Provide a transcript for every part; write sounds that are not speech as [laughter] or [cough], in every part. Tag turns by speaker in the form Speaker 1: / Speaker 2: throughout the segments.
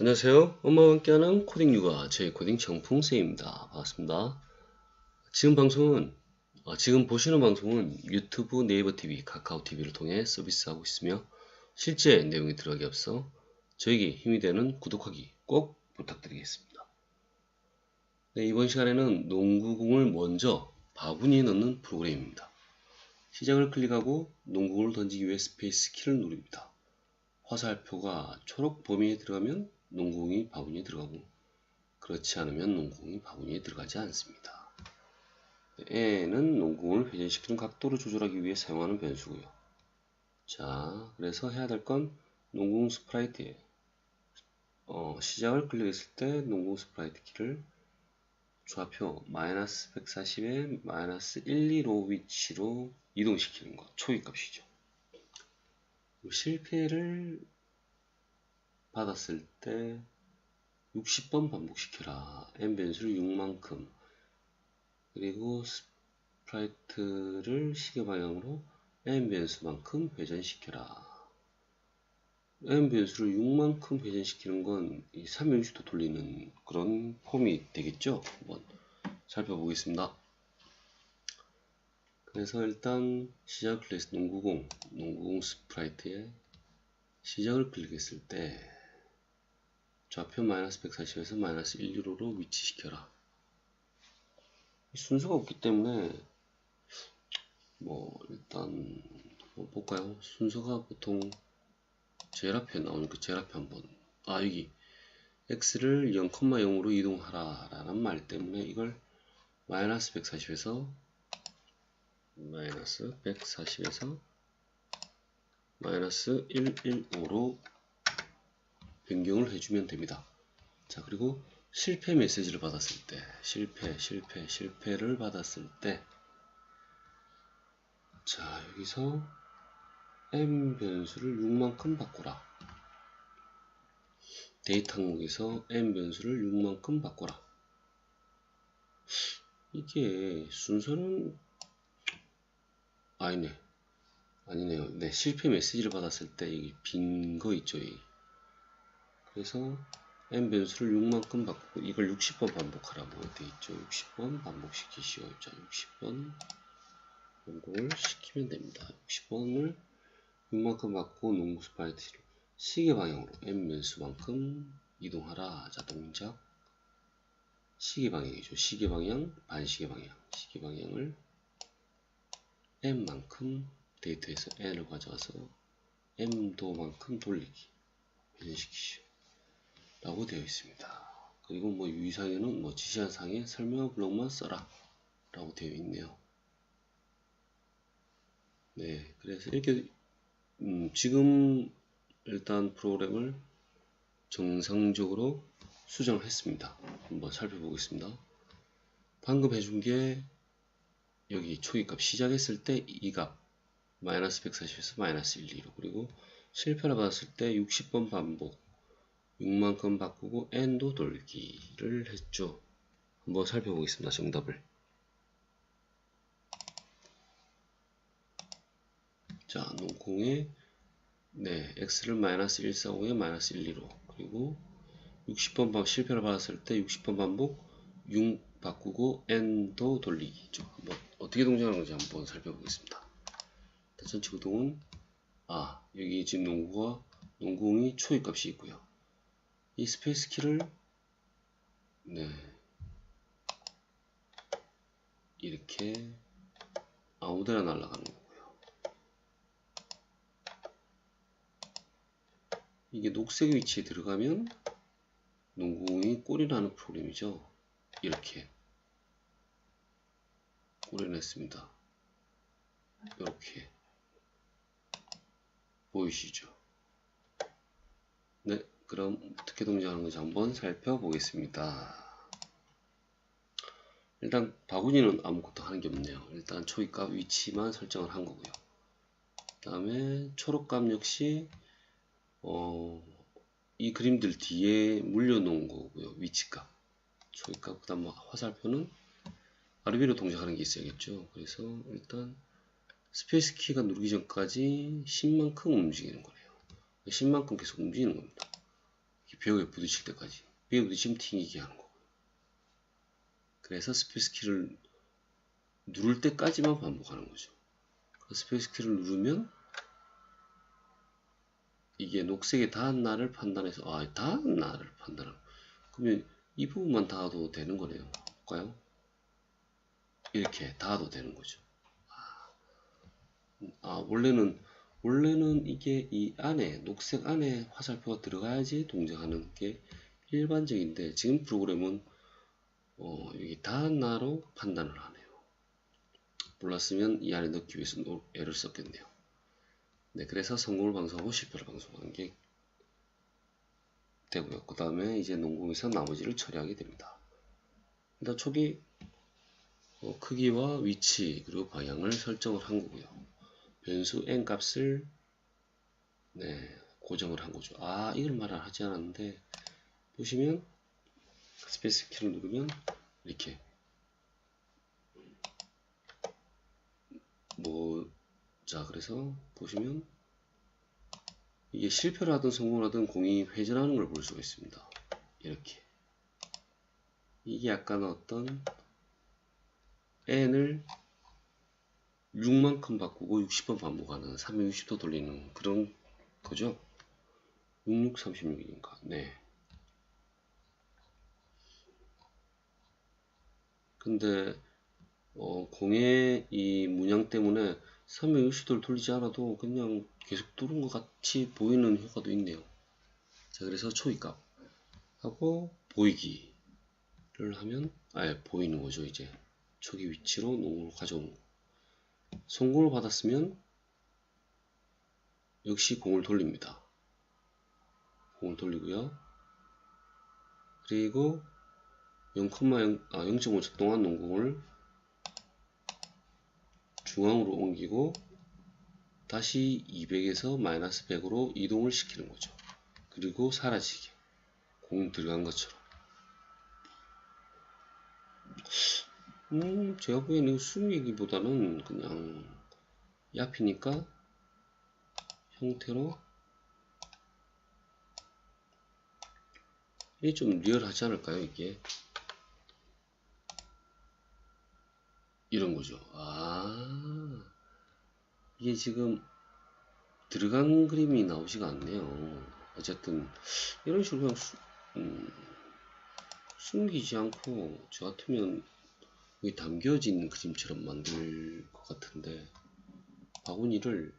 Speaker 1: 안녕하세요. 엄마와 함께하는 코딩 육아 제 코딩 정풍쌤입니다. 반갑습니다. 지금 방송은 어, 지금 보시는 방송은 유튜브, 네이버 TV, 카카오 TV를 통해 서비스하고 있으며 실제 내용이 들어가기 앞서 저에게 힘이 되는 구독하기 꼭 부탁드리겠습니다. 네, 이번 시간에는 농구공을 먼저 바구니에 넣는 프로그램입니다. 시작을 클릭하고 농구공을 던지기 위해 스페이스 키를 누릅니다. 화살표가 초록 범위에 들어가면 농구공이 바구니에 들어가고 그렇지 않으면 농구공이 바구니에 들어가지 않습니다. N은 농구공을 회전시키는 각도를 조절하기 위해 사용하는 변수고요. 자, 그래서 해야 될 건 농구공 스프라이트에 어, 시작을 클릭했을 때 농구공 스프라이트 키를 좌표 마이너스 140에 마이너스 1, 2로 위치로 이동시키는 것, 초기 값이죠. 실패를 받았을 때 60번 반복시켜라. n 변수를 6만큼 그리고 스프라이트를 시계 방향으로 n 변수만큼 회전시켜라. n 변수를 6만큼 회전시키는 건 이 360도 돌리는 그런 폼이 되겠죠? 한번 살펴보겠습니다. 그래서 일단 시작 클래스 농구공, 농구공 스프라이트에 시작을 클릭했을 때 좌표 마이너스 140에서 마이너스 1, 2로로 위치시켜라. 순서가 없기 때문에 뭐 일단 뭐 볼까요? 순서가 보통 제일 앞에 나오는 그 제일 앞에 한번 아 여기 x를 0,0으로 이동하라 라는 말 때문에 이걸 마이너스 140에서 마이너스 140에서 마이너스 115로 변경을 해주면 됩니다. 자 그리고 실패 메시지를 받았을 때 실패 실패 실패를 받았을 때 자 여기서 m 변수를 6만큼 바꾸라 데이터 항목에서 m 변수를 6만큼 바꾸라 이게 순서는 아니네 아니네요 네 실패 메시지를 받았을 때 여기 빈거 있죠 여기. 그래서 n 변수를 6만큼 바꾸고 이걸 60번 반복하라고 되어 있죠. 60번 반복시키시오. 자, 60번 반복을 시키면 됩니다. 60번을 6만큼 바꾸고 농구 스파이트를 시계 방향으로 n 변수만큼 이동하라. 자, 동작 시계 방향이죠. 시계 방향, 반시계 방향. 시계 방향을 n만큼 데이터에서 n을 가져와서 m도만큼 돌리기. 변시키시오. 라고 되어 있습니다. 그리고 뭐 유의사항에는 뭐 지시한 상에 설명 블록만 써라 라고 되어 있네요. 네, 그래서 이렇게 음, 지금 일단 프로그램을 정상적으로 수정을 했습니다. 한번 살펴보겠습니다. 방금 해준 게 여기 초기값 시작했을 때 이 값 마이너스 140에서 마이너스 1, 2로 그리고 실패를 받았을 때 60번 반복 6만큼 바꾸고 n도 돌기를 했죠. 한번 살펴보겠습니다. 정답을. 자, 농공에 네, x를 마이너스 145에 마이너스 1, 2로 그리고 60번 반 실패를 받았을 때 60번 반복 6 바꾸고 n도 돌리기죠. 한번 어떻게 동작하는 건지 한번 살펴보겠습니다. 전체 구동은 아 여기 지금 농구가 농구공이 초의 값이 있고요. 이 스페이스 키를 네 이렇게 아무데나 날아가는 거고요. 이게 녹색 위치에 들어가면 농구공이 골이 나는 프로그램이죠. 이렇게 골이 냈습니다. 이렇게 보이시죠? 네. 그럼 어떻게 동작하는 건지 한번 살펴보겠습니다. 일단 바구니는 아무것도 하는 게 없네요. 일단 초이값 위치만 설정을 한 거고요. 그 다음에 초록값 역시 어, 이 그림들 뒤에 물려놓은 거고요. 위치값. 초이값 그 다음 화살표는 아래 위로 동작하는 게 있어야겠죠. 그래서 일단 스페이스 키가 누르기 전까지 10만큼 움직이는 거예요. 10만큼 계속 움직이는 겁니다. 벽에 부딪힐 때까지 벽에 부딪히면 튕기게 하는 거고요. 그래서 스페이스 키를 누를 때까지만 반복하는 거죠. 스페이스 키를 누르면 이게 녹색에 닿은 날을 판단해서 아 닿은 날을 판단하는 그러면 이 부분만 닿아도 되는 거네요. 볼까요? 이렇게 닿아도 되는 거죠. 아 원래는 원래는 이게 이 안에 녹색 안에 화살표가 들어가야지 동작하는 게 일반적인데 지금 프로그램은 어, 여기 닿은 나로 판단을 하네요. 몰랐으면 이 안에 넣기 위해서 애를 썼겠네요. 네, 그래서 성공을 방송하고 실패를 방송하는 게 되고요. 그 다음에 이제 농공에서 나머지를 처리하게 됩니다. 일단 초기 어, 크기와 위치 그리고 방향을 설정을 한 거고요. 변수 n 값을 네, 고정을 한 거죠. 아 이걸 말을 하지 않았는데 보시면 스페이스 키를 누르면 이렇게 뭐 자 그래서 보시면 이게 실패를 하든 성공을 하든 공이 회전하는 걸 볼 수가 있습니다. 이렇게 이게 약간 어떤 n을 6만큼 바꾸고 60번 반복하는 360도 돌리는 그런 거죠. 6636이니까 네. 근데 어, 공의 이 문양 때문에 360도를 돌리지 않아도 그냥 계속 뚫은 것 같이 보이는 효과도 있네요. 자 그래서 초기값 하고 보이기를 하면 아예 보이는 거죠 이제 초기 위치로 농구를 가져오는 거. 성공을 받았으면 역시 공을 돌립니다. 공을 돌리고요. 그리고 0,0, 아, 0.5초 동안 농공을 중앙으로 옮기고 다시 200에서 마이너스 100으로 이동을 시키는 거죠. 그리고 사라지게 공 들어간 것처럼 음 제가 보기에는 숨기기보다는 그냥 얇히니까 형태로 이게 좀 리얼하지 않을까요 이게? 이런 거죠. 아 이게 지금 들어간 그림이 나오지가 않네요. 어쨌든 이런 식으로 그냥 수, 음, 숨기지 않고 저 같으면 여기 담겨진 그림처럼 만들 것 같은데 바구니를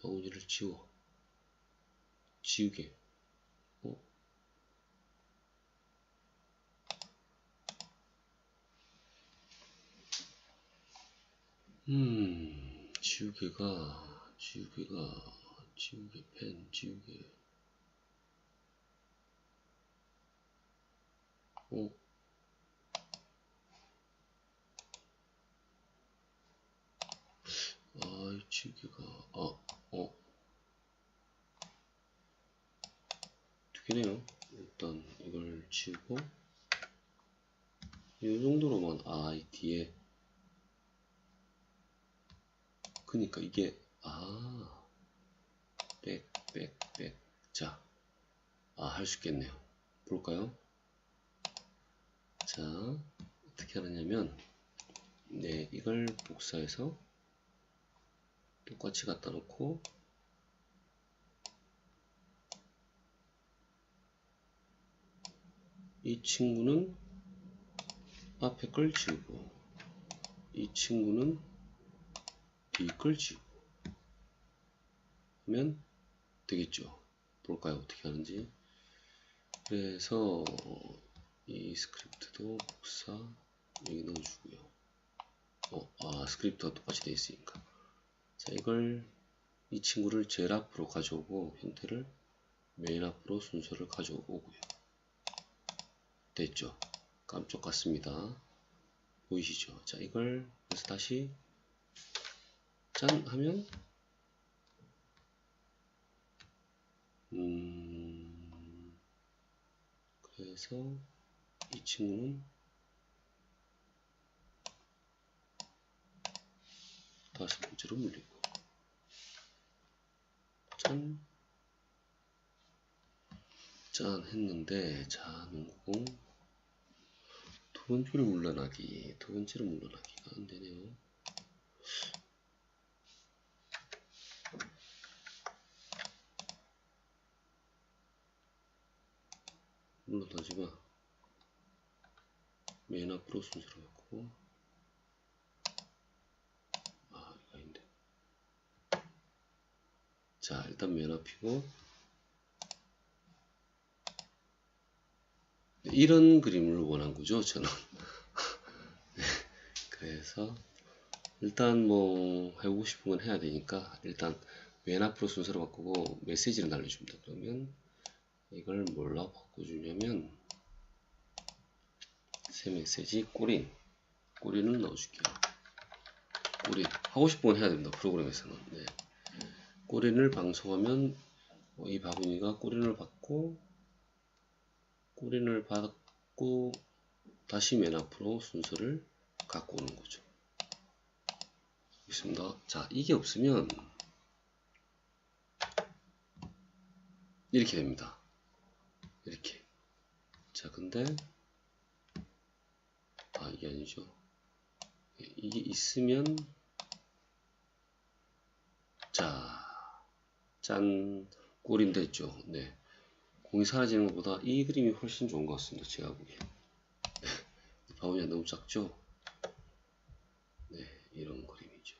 Speaker 1: 바구니를 지워. 지우개 어? 음 지우개가 지우개가 지우개 펜 지우개 어? 아, 이 아, 어. 두 개네요. 일단 이걸 지우고, 이 정도로만, 아, 이 뒤에. 그니까 이게, 아, 백, 백, 백. 자, 아, 할 수 있겠네요. 볼까요? 자, 어떻게 하느냐면, 네, 이걸 복사해서 똑같이 갖다 놓고, 이 친구는 앞에 걸 지우고, 이 친구는 뒤걸 지우고, 하면 되겠죠. 볼까요? 어떻게 하는지. 그래서, 이 스크립트도 복사 여기 넣어주고요. 어, 아 스크립트가 똑같이 되어 있으니까. 자 이걸 이 친구를 제일 앞으로 가져오고 형태를 메인 앞으로 순서를 가져오고요. 됐죠? 깜짝 같습니다. 보이시죠? 자 이걸 그래서 다시 짠 하면 음 그래서 이 친구는 다섯 번째로 물리고 짠. 짠 했는데 자 농구공 두 번째로 물러나기 두 번째로 물러나기가 안 되네요. 물러나지 마. 맨 앞으로 순서로 바꾸고. 아 이거 아닌데. 자 일단 맨 앞이고. 네, 이런 그림을 원한 거죠 저는. [laughs] 네, 그래서 일단 뭐 해보고 싶은 건 해야 되니까 일단 맨 앞으로 순서로 바꾸고 메시지를 날려줍니다. 그러면 이걸 뭘로 바꿔주냐면 새 메시지 꼬린 꼬리는 넣어줄게요. 꼬린 하고 싶은 건 해야 됩니다 프로그램에서는. 네. 꼬린을 방송하면 어, 이 바구니가 꼬린을 받고 꼬린을 받고 다시 맨 앞으로 순서를 갖고 오는 거죠. 있습니다. 자 이게 없으면 이렇게 됩니다. 이렇게. 자 근데 아 이게 아니죠. 예, 이게 있으면 자짠. 꼴인 됐죠. 네. 공이 사라지는 것보다 이 그림이 훨씬 좋은 것 같습니다 제가 보기엔. 네. 바구니가 너무 작죠? 네 이런 그림이죠.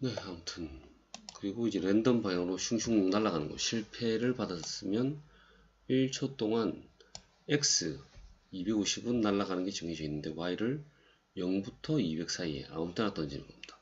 Speaker 1: 네 아무튼. 그리고 이제 랜덤 방향으로 슝슝 날아가는 거. 실패를 받았으면 1초 동안 x 250은 날아가는 게 정해져 있는데 y를 0부터 200 사이에 아무 때나 던지는 겁니다.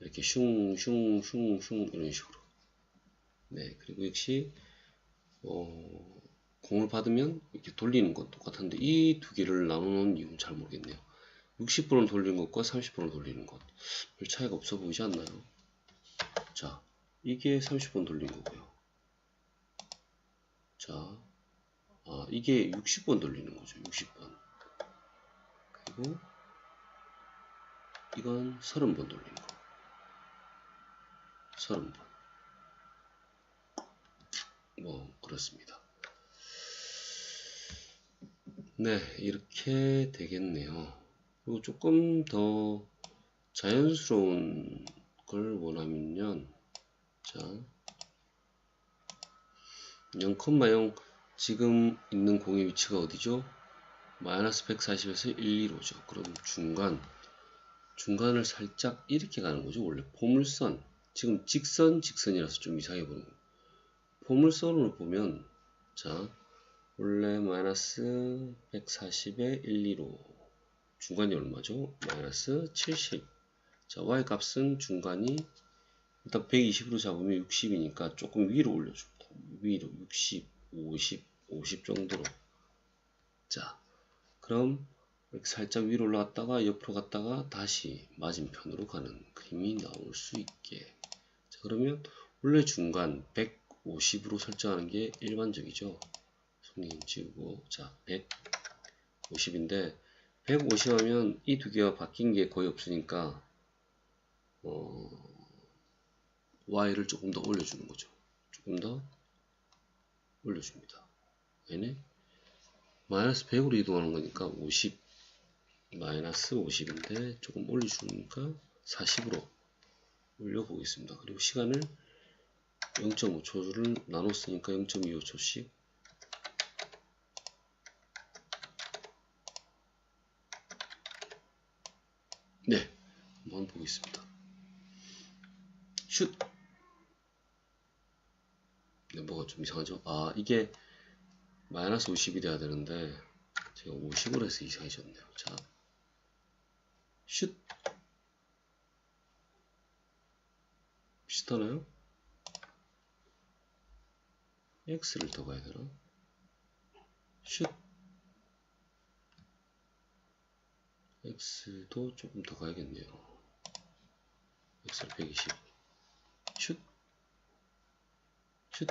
Speaker 1: 이렇게 슝슝슝슝 이런 식으로 네 그리고 역시 어, 공을 받으면 이렇게 돌리는 건 똑같은데 이 두 개를 나누는 이유는 잘 모르겠네요. 60번을 돌리는 것과 30번을 돌리는 것 별 차이가 없어 보이지 않나요? 자 이게 30번 돌린 거고요. 자, 아, 이게 60번 돌리는 거죠. 60번. 그리고 이건 30번 돌리는 거. 30번. 뭐, 그렇습니다. 네, 이렇게 되겠네요. 그리고 조금 더 자연스러운 걸 원하면 자0,0 지금 있는 공의 위치가 어디죠? 마이너스 140에서 1, 2로죠. 그럼 중간 중간을 살짝 이렇게 가는 거죠. 원래 포물선 지금 직선 직선이라서 좀 이상해 보는 거 포물선으로 보면 자 원래 마이너스 140에 1, 2로 중간이 얼마죠? 마이너스 70 자, y 값은 중간이 일단 120으로 잡으면 60이니까 조금 위로 올려줍니다. 위로 60, 50, 50 정도로. 자, 그럼 살짝 위로 올라갔다가 옆으로 갔다가 다시 맞은편으로 가는 그림이 나올 수 있게. 자, 그러면 원래 중간 150으로 설정하는 게 일반적이죠. 손님 지우고 자, 150인데 150 하면 이 두 개가 바뀐 게 거의 없으니까 어, y를 조금 더 올려주는 거죠. 조금 더 올려줍니다. 얘네 마이너스 100으로 이동하는 거니까 50 마이너스 50인데 조금 올려주니까 40으로 올려보겠습니다. 그리고 시간을 0.5초를 나눴으니까 0.25초씩 네 한번 보겠습니다. 슛! 네, 뭐가 좀 이상하죠? 아, 이게 마이너스 50이 돼야 되는데 제가 50으로 해서 이상해졌네요. 자, 슛! 비슷하나요? X를 더 가야 되나? 슛! X도 조금 더 가야겠네요. X를 120. 슛, 슛,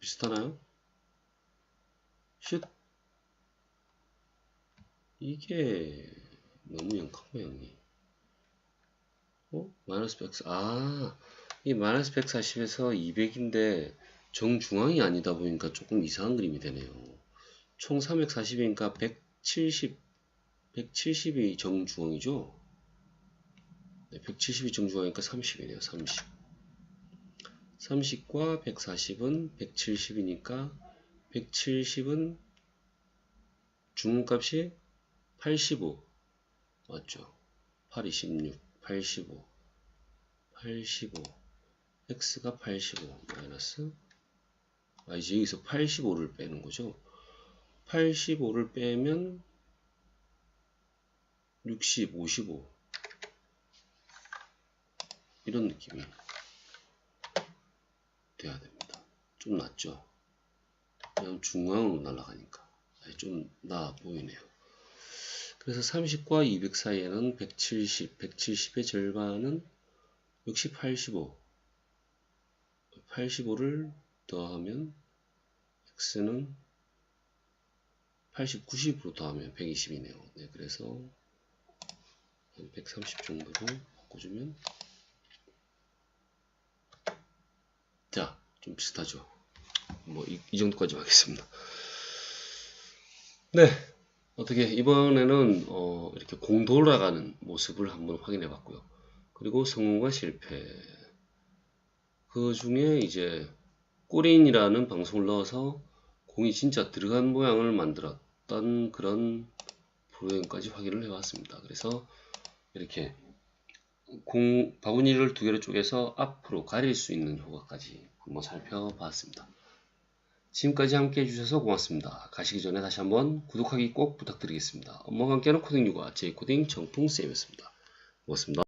Speaker 1: 비슷하나요? 슛, 이게 너무 영한 모양이. 어? 마이너스 100, 아, 이 마이너스 140에서 200인데 정중앙이 아니다 보니까 조금 이상한 그림이 되네요. 총 340이니까 170, 170이 정중앙이죠? 네, 170이 정중앙이니까 30이네요. 30. 30과 140은 170이니까 170은 중값이 85 맞죠? 8, 26, 85 85 x가 85 마이너스 아 이제 여기서 85를 빼는 거죠? 85를 빼면 60, 55 이런 느낌이 돼야 됩니다. 좀 낫죠 그냥 중앙으로 날아가니까 좀 나아 보이네요 그래서 30과 200 사이에는 170, 170의 절반은 역시 85. 85를 더하면 x는 80, 90으로 더하면 120이네요. 네, 그래서 130 정도로 바꿔주면 자, 좀 비슷하죠. 뭐이 정도까지 하겠습니다. 네, 어떻게 이번에는 어, 이렇게 공 돌아가는 모습을 한번 확인해 봤고요. 그리고 성공과 실패 그 중에 이제 꼬린이라는 방송을 넣어서 공이 진짜 들어간 모양을 만들었던 그런 프로그램까지 확인을 해 봤습니다. 그래서 이렇게 공 바구니를 두 개로 쪼개서 앞으로 가릴 수 있는 효과까지 한번 살펴봤습니다. 지금까지 함께 해주셔서 고맙습니다. 가시기 전에 다시 한번 구독하기 꼭 부탁드리겠습니다. 엄마가 함께하는 코딩 육아 제이코딩 정풍쌤이었습니다. 고맙습니다.